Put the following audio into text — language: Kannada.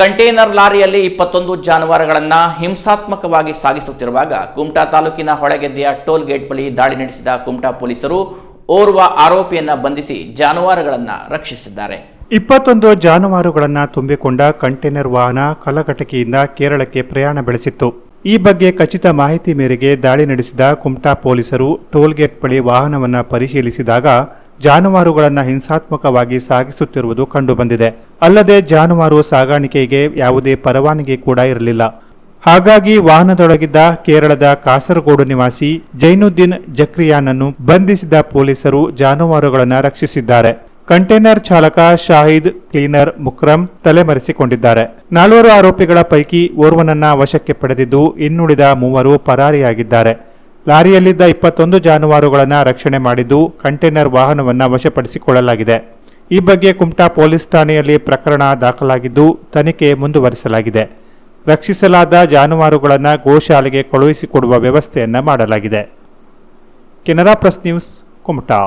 ಕಂಟೈನರ್ ಲಾರಿಯಲ್ಲಿ ಇಪ್ಪತ್ತೊಂದು ಜಾನುವಾರುಗಳನ್ನು ಹಿಂಸಾತ್ಮಕವಾಗಿ ಸಾಗಿಸುತ್ತಿರುವಾಗ ಕುಮಟಾ ತಾಲೂಕಿನ ಹೊಳೆಗೆದ್ದೆಯ ಟೋಲ್ ಗೇಟ್ ಬಳಿ ದಾಳಿ ನಡೆಸಿದ ಕುಮಟಾ ಪೊಲೀಸರು ಓರ್ವ ಆರೋಪಿಯನ್ನ ಬಂಧಿಸಿ ಜಾನುವಾರುಗಳನ್ನು ರಕ್ಷಿಸಿದ್ದಾರೆ. ಇಪ್ಪತ್ತೊಂದು ಜಾನುವಾರುಗಳನ್ನು ತುಂಬಿಕೊಂಡ ಕಂಟೈನರ್ ವಾಹನ ಕಲಘಟಕಿಯಿಂದ ಕೇರಳಕ್ಕೆ ಪ್ರಯಾಣ ಬೆಳೆಸಿತ್ತು. ಈ ಬಗ್ಗೆ ಖಚಿತ ಮಾಹಿತಿ ಮೇರೆಗೆ ದಾಳಿ ನಡೆಸಿದ ಕುಮಟಾ ಪೊಲೀಸರು ಟೋಲ್ಗೇಟ್ ಬಳಿ ವಾಹನವನ್ನು ಪರಿಶೀಲಿಸಿದಾಗ ಜಾನುವಾರುಗಳನ್ನು ಹಿಂಸಾತ್ಮಕವಾಗಿ ಸಾಗಿಸುತ್ತಿರುವುದು ಕಂಡುಬಂದಿದೆ. ಅಲ್ಲದೆ ಜಾನುವಾರು ಸಾಗಾಣಿಕೆಗೆ ಯಾವುದೇ ಪರವಾನಗಿ ಕೂಡ ಇರಲಿಲ್ಲ. ಹಾಗಾಗಿ ವಾಹನದೊಳಗಿದ್ದ ಕೇರಳದ ಕಾಸರಗೋಡು ನಿವಾಸಿ ಜೈನುದ್ದೀನ್ ಜಕ್ರಿಯಾನನ್ನು ಬಂಧಿಸಿದ ಪೊಲೀಸರು ಜಾನುವಾರುಗಳನ್ನು ರಕ್ಷಿಸಿದ್ದಾರೆ. ಕಂಟೈನರ್ ಚಾಲಕ ಶಾಹಿದ್ ಕ್ಲೀನರ್ ಮುಕ್ರಂ ತಲೆಮರೆಸಿಕೊಂಡಿದ್ದಾರೆ. ನಾಲ್ವರು ಆರೋಪಿಗಳ ಪೈಕಿ ಓರ್ವನನ್ನ ವಶಕ್ಕೆ ಪಡೆದಿದ್ದು ಇನ್ನುಳಿದ ಮೂವರು ಪರಾರಿಯಾಗಿದ್ದಾರೆ. ಲಾರಿಯಲ್ಲಿದ್ದ ಇಪ್ಪತ್ತೊಂದು ಜಾನುವಾರುಗಳನ್ನು ರಕ್ಷಣೆ ಮಾಡಿದ್ದು ಕಂಟೈನರ್ ವಾಹನವನ್ನು ವಶಪಡಿಸಿಕೊಳ್ಳಲಾಗಿದೆ. ಈ ಬಗ್ಗೆ ಕುಮಟಾ ಪೊಲೀಸ್ ಠಾಣೆಯಲ್ಲಿ ಪ್ರಕರಣ ದಾಖಲಾಗಿದ್ದು ತನಿಖೆ ಮುಂದುವರಿಸಲಾಗಿದೆ. ರಕ್ಷಿಸಲಾದ ಜಾನುವಾರುಗಳನ್ನು ಗೋಶಾಲೆಗೆ ಕಳುಹಿಸಿಕೊಡುವ ವ್ಯವಸ್ಥೆಯನ್ನು ಮಾಡಲಾಗಿದೆ. Canara press news, Kumta.